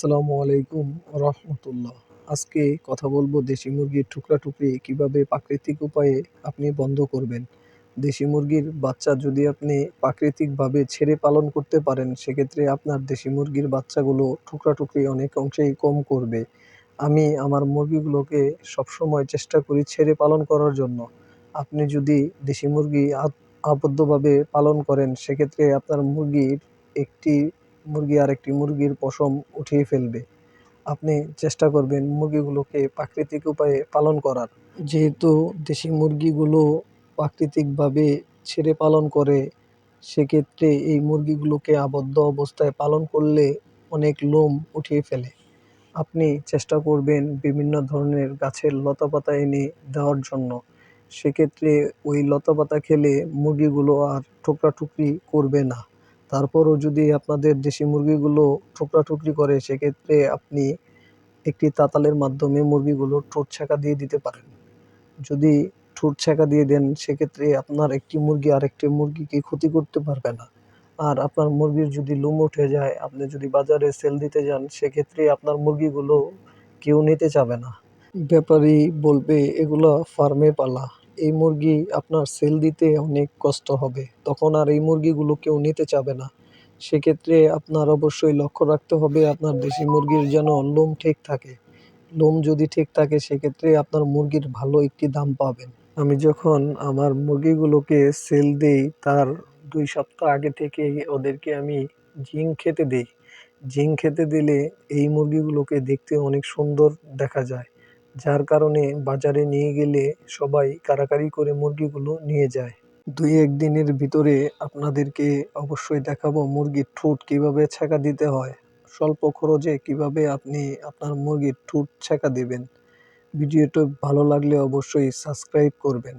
আসসালামু আলাইকুম রহমতুল্লাহ। আজকে কথা বলব দেশি মুরগির টুকরা টুকরি কীভাবে প্রাকৃতিক উপায়ে আপনি বন্ধ করবেন। দেশি মুরগির বাচ্চা যদি আপনি প্রাকৃতিকভাবে ছেড়ে পালন করতে পারেন, সেক্ষেত্রে আপনার দেশি মুরগির বাচ্চাগুলো টুকরা টুকরি অনেক অংশেই কম করবে। আমি আমার মুরগিগুলোকে সবসময় চেষ্টা করি ছেড়ে পালন করার জন্য। আপনি যদি দেশি মুরগি আবদ্ধভাবে পালন করেন, সেক্ষেত্রে আপনার মুরগির একটি মুরগি আরেকটি মুরগির পশম উঠিয়ে ফেলবে। আপনি চেষ্টা করবেন মুরগিগুলোকে প্রাকৃতিক উপায়ে পালন করার। যেহেতু দেশি মুরগিগুলো প্রাকৃতিকভাবে ছেড়ে পালন করে, সেক্ষেত্রে এই মুরগিগুলোকে আবদ্ধ অবস্থায় পালন করলে অনেক লোম উঠিয়ে ফেলে। আপনি চেষ্টা করবেন বিভিন্ন ধরনের গাছের লতাপাতা এনে দেওয়ার জন্য। সেক্ষেত্রে ওই লতাপাতা খেলে মুরগিগুলো আর ঠোকরাঠুকরি করবে না। তারপরও যদি আপনাদের দেশি মুরগিগুলো ঠোকরাঠুকরি করে, সেক্ষেত্রে আপনি একটি তাতালের মাধ্যমে মুরগিগুলোর ঠোঁট ছ্যাঁকা দিয়ে দিতে পারেন। যদি ঠোঁট ছ্যাঁকা দিয়ে দেন, সেক্ষেত্রে আপনার একটি মুরগি আরেকটি মুরগিকে ক্ষতি করতে পারবে না। আর আপনার মুরগির যদি লোম উঠে যায়, আপনি যদি বাজারে সেল দিতে যান, সেক্ষেত্রে আপনার মুরগিগুলো কেউ নিতে চাবে না। ব্যাপারী বলবে, এগুলো ফার্মে পালা। এই মুরগি আপনার সেল দিতে অনেক কষ্ট হবে। তখন আর এই মুরগিগুলো কেউ নিতে চাবে না। সেক্ষেত্রে আপনার অবশ্যই লক্ষ্য রাখতে হবে আপনার দেশি মুরগির যেন লোম ঠিক থাকে। লোম যদি ঠিক থাকে, সেক্ষেত্রে আপনার মুরগির ভালো একটি দাম পাবেন। আমি যখন আমার মুরগিগুলোকে সেল দেই, তার দুই সপ্তাহ আগে থেকে ওদেরকে আমি জিঙ্ক খেতে দিই। জিঙ্ক খেতে দিলে এই মুরগিগুলোকে দেখতে অনেক সুন্দর দেখা যায়। যার কারণে বাজারে নিয়ে গেলে সবাই কারাকারি করে মুরগিগুলো নিয়ে যায়। দুই একদিনের ভিতরে আপনাদেরকে অবশ্যই দেখাবো মুরগির ঠোঁট কীভাবে ছেঁকা দিতে হয়, স্বল্প খরচে কীভাবে আপনি আপনার মুরগির ঠোঁট ছেঁকা দেবেন। ভিডিওটা ভালো লাগলে অবশ্যই সাবস্ক্রাইব করবেন।